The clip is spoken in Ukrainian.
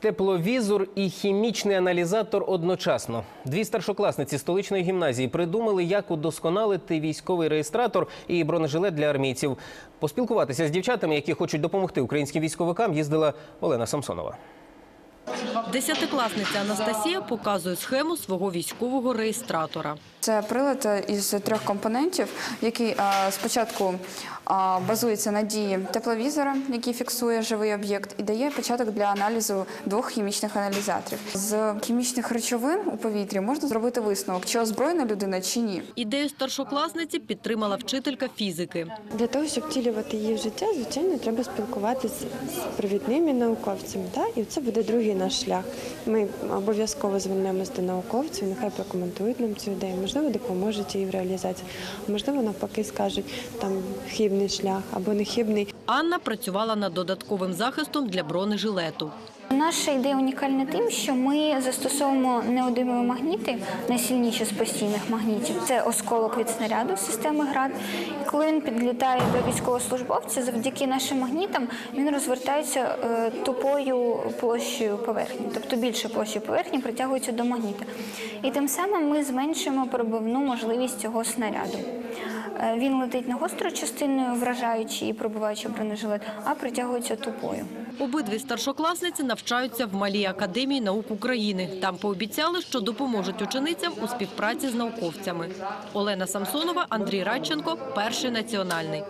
Тепловізор і хімічний аналізатор одночасно. Дві старшокласниці столичної гімназії придумали, як удосконалити військовий реєстратор і бронежилет для армійців. Поспілкуватися з дівчатами, які хочуть допомогти українським військовикам, їздила Олена Самсонова. Десятикласниця Анастасія показує схему свого військового реєстратора. Це прилад із трьох компонентів, який спочатку базується на дії тепловізора, який фіксує живий об'єкт, і дає початок для аналізу двох хімічних аналізаторів. З хімічних речовин у повітрі можна зробити висновок, чи озброєна людина чи ні. Ідею старшокласниці підтримала вчителька фізики. Для того, щоб втілювати її в життя, звичайно, треба спілкуватися з провідними науковцями. І це буде другий наш шлях. Ми обов'язково звернемось до науковців, нехай прокоментують нам цю ідею, можливо, допоможуть їй в реалізації. Можливо, навпаки, скажуть там хибний шлях або нехибний. Анна працювала над додатковим захистом для бронежилету. Наша ідея унікальна тим, що ми застосовуємо неодимові магніти, найсильніші з постійних магнітів. Це осколок від снаряду системи ГРАД. Коли він підлітає до військовослужбовця, завдяки нашим магнітам він розвертається е, тупою площею поверхні, тобто більше площею поверхні притягується до магніта. І тим самим ми зменшуємо пробивну можливість цього снаряду. Е, Він летить не гострою частиною, вражаючи і пробиваючи бронежилет, а притягується тупою. Обидві старшокласниці навчаються в Малій академії наук України. Там пообіцяли, що допоможуть ученицям у співпраці з науковцями. Олена Самсонова, Андрій Радченко, перший національний.